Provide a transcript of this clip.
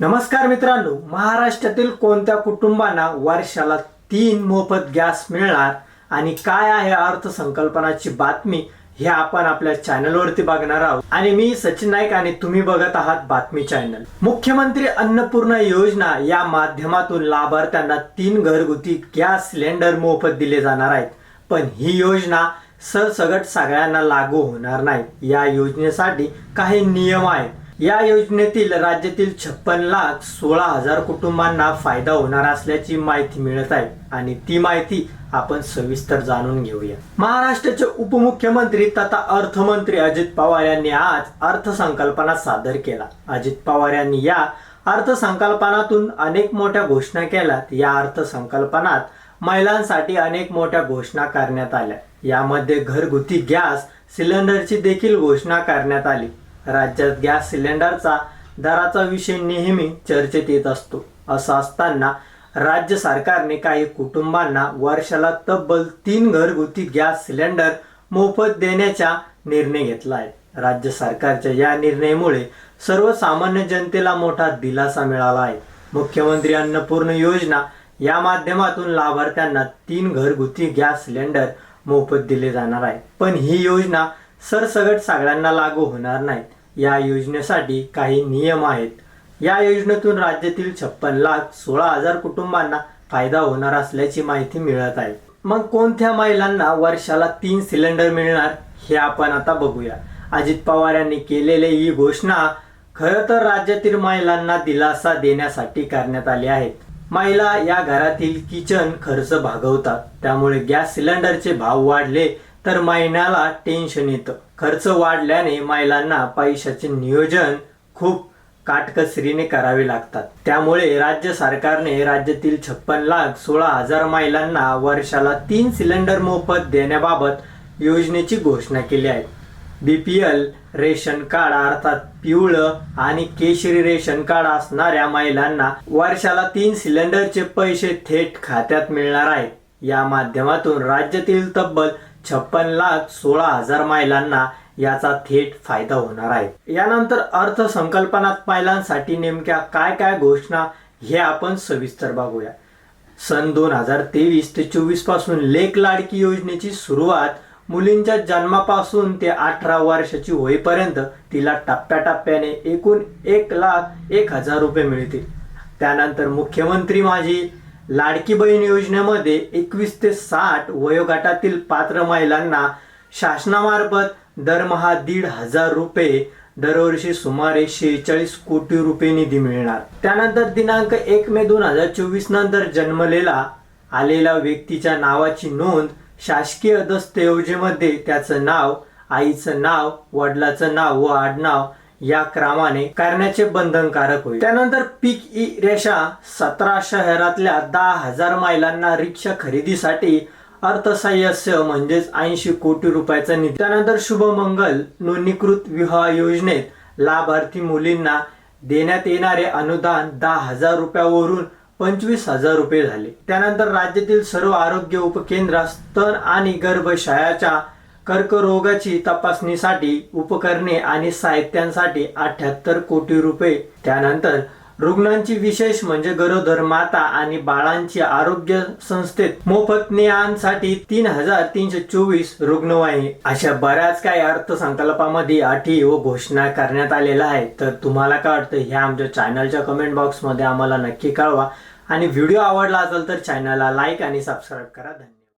नमस्कार मित्रांनो महाराष्ट्रातील कोणत्या कुटुंबांना वर्षाला तीन मोफत गॅस मिळणार आणि काय आहे अर्थसंकल्पनाची बातमी हे आपण आपल्या चॅनलवरती बघणार आहोत. आणि मी सचिन नाईक आणि तुम्ही बघत आहात बातमी चॅनल. मुख्यमंत्री अन्नपूर्णा योजना या माध्यमातून लाभार्थ्यांना तीन घरगुती गॅस सिलेंडर मोफत दिले जाणार आहेत. पण ही योजना सरसगट सगळ्यांना लागू होणार नाही. या योजनेसाठी काही नियम आहेत. या योजनेतील राज्यातील छप्पन लाख सोळा हजार कुटुंबांना फायदा होणार असल्याची माहिती मिळत आहे आणि ती माहिती आपण सविस्तर जाणून घेऊया. महाराष्ट्राचे उपमुख्यमंत्री तथा अर्थमंत्री अजित पवार यांनी आज अर्थसंकल्पना सादर केला. अजित पवार यांनी या अर्थसंकल्पनातून अनेक मोठ्या घोषणा केल्यात. या अर्थसंकल्पनात महिलांसाठी अनेक मोठ्या घोषणा करण्यात आल्या. यामध्ये घरगुती गॅस सिलेंडरची देखील घोषणा करण्यात आली. राज्यात गॅस सिलेंडरचा दराचा विषय नेहमी चर्चेत येत असतो. असं असताना राज्य सरकारने काही कुटुंबांना वर्षाला तब्बल तीन घरगुती गॅस सिलेंडर मोफत देण्याचा निर्णय घेतला आहे राज्य सरकारच्या या निर्णयामुळे सर्वसामान्य जनतेला मोठा दिलासा मिळाला आहे मुख्यमंत्री अन्नपूर्ण योजना या माध्यमातून लाभार्थ्यांना तीन घरगुती गॅस सिलेंडर मोफत दिले जाणार आहे. पण ही योजना सरसगट सगळ्यांना लागू होणार नाही या योजनेसाठी काही नियम आहेत. या योजनेतून राज्यातील छप्पन लाख सोळा हजार कुटुंबांना फायदा होणार असल्याची माहिती मिळत आहे. मग कोणत्या महिलांना वर्षाला तीन सिलेंडर मिळणार हे आपण आता बघूया. अजित पवार यांनी केलेली ही घोषणा खरं तर राज्यातील महिलांना दिलासा देण्यासाठी करण्यात आली आहे. महिला या घरातील किचन खर्च भागवतात. त्यामुळे गॅस सिलेंडरचे भाव वाढले तर महिन्याला टेन्शन येतं. खर्च वाढल्याने महिलांना पैशाचे नियोजन खूप काटकसरीने करावे लागतात. त्यामुळे राज्य सरकारने राज्यातील छप्पन लाख सोळा हजार महिलांना वर्षाला तीन सिलेंडर मोफत देण्याबाबत योजनेची घोषणा केली आहे. बीपीएल रेशन कार्ड अर्थात पिवळं आणि केशरी रेशन कार्ड असणाऱ्या महिलांना वर्षाला तीन सिलेंडरचे पैसे थेट खात्यात मिळणार आहेत या माध्यमातून राज्यातील तब्बल छप्पन लाख सोळा हजार महिलांना याचा थेट फायदा होणार आहे. यानंतर अर्थसंकल्पनात महिलांसाठी नेमक्या काय काय घोषणा हे आपण सविस्तर बघूया. सन दोन हजार तेवीस ते चोवीसपासून लेख लाडकी योजनेची सुरुवात मुलींच्या जन्मापासून ते अठरा वर्षाची होईपर्यंत तिला टप्प्याटप्प्याने एकूण एक लाख एक हजार रुपये मिळतील. त्यानंतर मुख्यमंत्री माझी लाडकी बहीण योजनेमध्ये एकवीस ते साठ वयोगटातील पात्र महिलांना शासनामार्फत दरमहा दीड हजार रुपये दरवर्षी सुमारे शेहेचाळीस कोटी रुपये निधी मिळणार. त्यानंतर दिनांक एक मे दोन हजार चोवीस नंतर जन्मलेला आलेल्या व्यक्तीच्या नावाची नोंद शासकीय दस्तऐवजीमध्ये त्याचं नाव आईचं नाव वडिलाचं नाव व आडनाव या क्रमाने करण्याचे बंधनकारक होईल. त्यानंतर पीक ई रेषा सतरा शहरातल्या दहा हजार महिलांना रिक्षा खरेदीसाठी अर्थसहाय्य म्हणजेच ऐंशी कोटी रुपयाचा निधी. त्यानंतर शुभमंगल नोंदणीकृत विवाह योजनेत लाभार्थी मुलींना देण्यात येणारे अनुदान दहा हजार रुपयावरून पंचवीस हजार रुपये झाले. त्यानंतर राज्यातील सर्व आरोग्य उपकेंद्रात स्तन आणि गर्भशयाच्या कर्करोगाची तपासणीसाठी उपकरणे आणि साहित्यांसाठी अठ्याहत्तर कोटी रुपये. त्यानंतर रुग्णांची विशेष म्हणजे गरोदर माता आणि बाळांची आरोग्य संस्थेत मोफत नेहांसाठी तीन हजार तीनशे चोवीस रुग्णवाहिनी. अशा बऱ्याच काही अर्थसंकल्पामध्ये अटी व घोषणा करण्यात आलेल्या आहेत. तर तुम्हाला काय वाटतं? ह्या आमच्या चॅनलच्या कमेंट बॉक्समध्ये आम्हाला नक्की कळवा. आणि व्हिडिओ आवडला असेल तर चॅनलला लाईक आणि सबस्क्राईब करा. धन्यवाद.